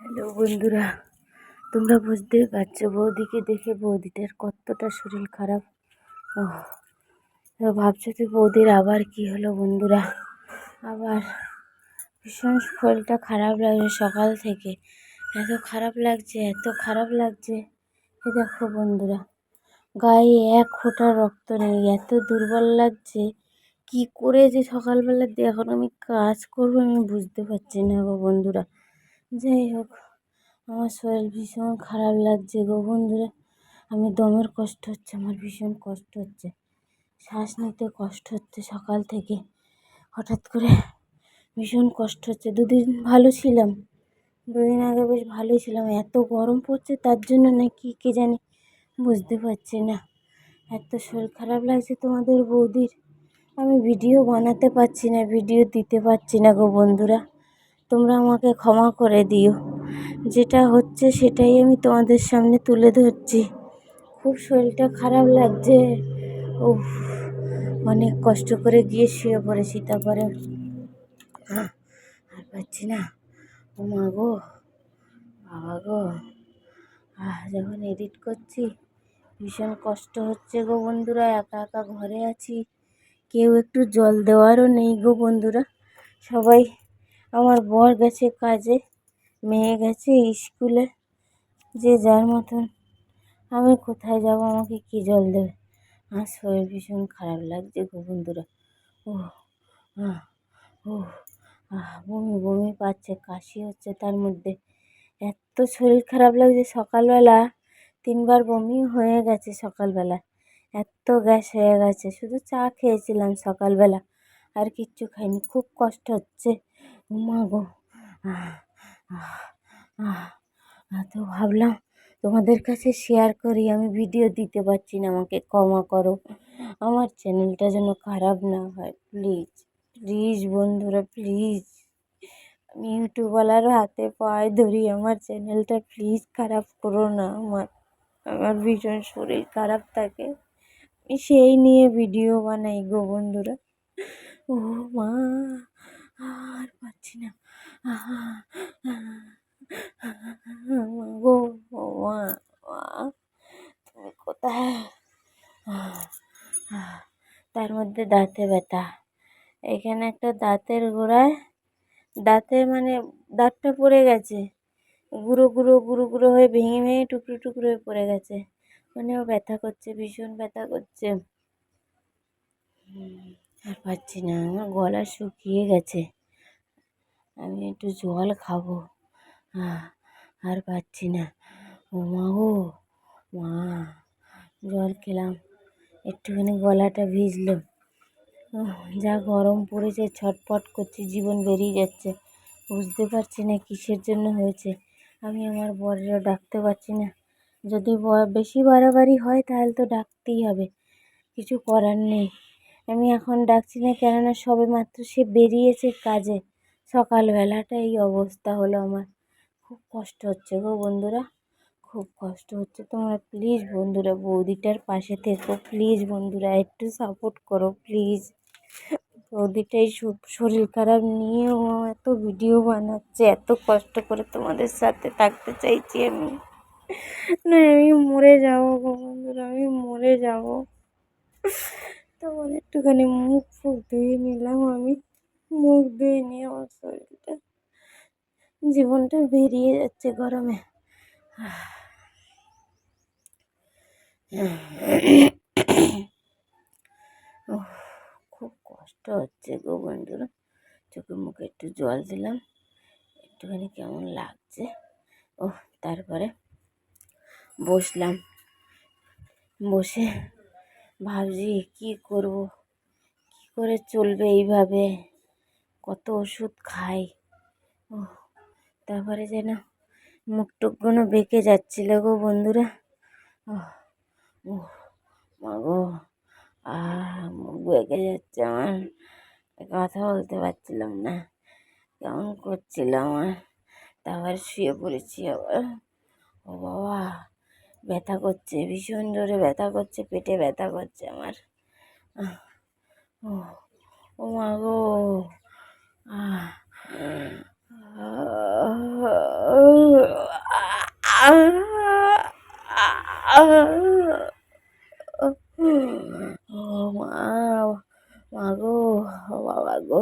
Hello বন্ধুরা, তোমরা বুঝতেই পারছ বৌদিকে দেখে বৌদিটার কতটা শরীর খারাপ। ভাবছ তো বৌদির আবার কি হলো বন্ধুরা। আবার ভীষণ শরীরটা খারাপ লাগছে সকাল থেকে। এত খারাপ লাগছে, এত খারাপ লাগছে। এ দেখো বন্ধুরা, গায়ে এক ফোঁটা রক্ত নেই, এত দুর্বল লাগছে। কি করে যে সকালবেলা এখন আমি কাজ করব আমি বুঝতে পারছি না গো বন্ধুরা। যাই হোক, আমার শরীর ভীষণ খারাপ লাগছে গো বন্ধুরা। আমি দমের কষ্ট হচ্ছে, আমার ভীষণ কষ্ট হচ্ছে। শ্বাস নিতে কষ্ট হচ্ছে সকাল থেকে। হঠাৎ করে ভীষণ কষ্ট হচ্ছে। দুদিন ভালো ছিলাম, দুদিন আগে বেশ ভালোই ছিলাম। এত গরম পড়ছে, তার জন্য নাকি কে জানি বুঝতে পারছি না। এত শরীর খারাপ লাগছে তোমাদের বৌদির। আমি ভিডিও বানাতে পারছি না, ভিডিও দিতে পারছি না গো বন্ধুরা। তোমরা আমাকে ক্ষমা করে দিও। যেটা হচ্ছে সেটাই আমি তোমাদের সামনে তুলে ধরছি। খুব শরীরটা খারাপ লাগছে। ও অনেক কষ্ট করে গিয়ে শুয়ে পড়েছি তারপরে আহ, আর পাচ্ছি না। ও মা গো বাবা গো। যখন এডিট করছি ভীষণ কষ্ট হচ্ছে গো বন্ধুরা একা একা ঘরে আছি। কেউ একটু জল দেওয়ারও নেই গো বন্ধুরা। সবাই আমার বর গেছে কাজে, মেয়ে গেছে স্কুলে, যে যার মতন। আমি কোথায় যাব? আমাকে কি জল দেবে? আমার শরীর ভীষণ খারাপ লাগছে গো বন্ধুরা। ও ও বমি বমি পাচ্ছে, কাশি হচ্ছে তার মধ্যে। এত শরীর খারাপ লাগছে সকালবেলা। তিনবার বমি হয়ে গেছে সকালবেলা। এত গ্যাস হয়ে গেছে। শুধু চা খেয়েছিলাম সকালবেলা। আর কিচ্ছু খাইনি। খুব কষ্ট হচ্ছে। মা গো তো ভাবলাম তোমাদের কাছে শেয়ার করি, আমি ভিডিও দিতে পারছি না, আমাকে ক্ষমা করো। আমার চ্যানেলটা যেন খারাপ না হয় প্লিজ প্লিজ বন্ধুরা প্লিজ আমি ইউটিউবওয়ালার হাতে পায়ে ধরি, আমার চ্যানেলটা প্লিজ খারাপ করো না, আমার আমার ভীষণ শরীর খারাপ থাকে। আমি সেই নিয়ে ভিডিও বানাই গো বন্ধুরা। ও মা। পাচ্ছি না তুমি কোথায়? তার মধ্যে দাঁতে ব্যথা। এখানে একটা দাঁতের গোড়ায়, দাঁতে মানে দাঁতটা পড়ে গেছে। গুঁড়ো গুঁড়ো গুঁড়ো গুঁড়ো হয়ে ভেঙে ভেঙে টুকরো টুকরো হয়ে পড়ে গেছে। মানে ও ব্যথা করছে, ভীষণ ব্যথা করছে। আর পাচ্ছি না, আমার গলা শুকিয়ে গেছে। আমি একটু জল খাব। আর পাচ্ছি না। ও মা গো, মা, জল খেলাম। একটুখানি গলাটা ভিজলো। যা গরম পড়েছে ছটফট করছে, জীবন বেরিয়ে যাচ্ছে। বুঝতে পারছি না কিসের জন্য হয়েছে। আমি আমার বরেরও ডাকতে পারছি না। যদি বেশি বাড়াবাড়ি হয় তাহলে তো ডাকতেই হবে। কিছু করার নেই। আমি এখন ডাকছি না কেননা সবে মাত্র সে বেরিয়েছে কাজে। সকালবেলাটা এই অবস্থা হলো আমার। খুব কষ্ট হচ্ছে গো বন্ধুরা, খুব কষ্ট হচ্ছে। তোমরা প্লিজ বন্ধুরা বৌদিটার পাশে থেকো প্লিজ বন্ধুরা একটু সাপোর্ট করো প্লিজ বৌদিটাই শরীর খারাপ নিয়েও এত ভিডিও বানাচ্ছে, এত কষ্ট করে তোমাদের সাথে থাকতে চাইছি আমি। না, আমি মরে যাব গো বন্ধুরা, আমি মরে যাব। তখন একটুখানি মুখ ফুক ধুয়ে নিলাম আমি। মুখ ধুয়ে নিয়ে আমার শরীরটা, জীবনটা বেরিয়ে যাচ্ছে গরমে। খুব কষ্ট হচ্ছে গো বন্ধুরা। চোখে মুখে একটু জল দিলাম, একটুখানি কেমন লাগছে। ও তারপরে বসলাম। বসে ভাবছি কি করব, কি করে চলবে এইভাবে? কত ওষুধ খাই। ও তারপরে যেন মুখ টুকগুলো বেঁকে যাচ্ছিল গো বন্ধুরা। ও মা গো, আহ, মুখ বেঁকে যাচ্ছে আমার। কথা বলতে পারছিলাম না, কেমন করছিল আমার। তারপর শুয়ে পড়েছি আবার। ও বাবা, ব্যথা করছে, ভীষণ জোরে ব্যথা করছে, পেটে ব্যথা করছে আমার। ও মা গো। মা মা গো বাবা গো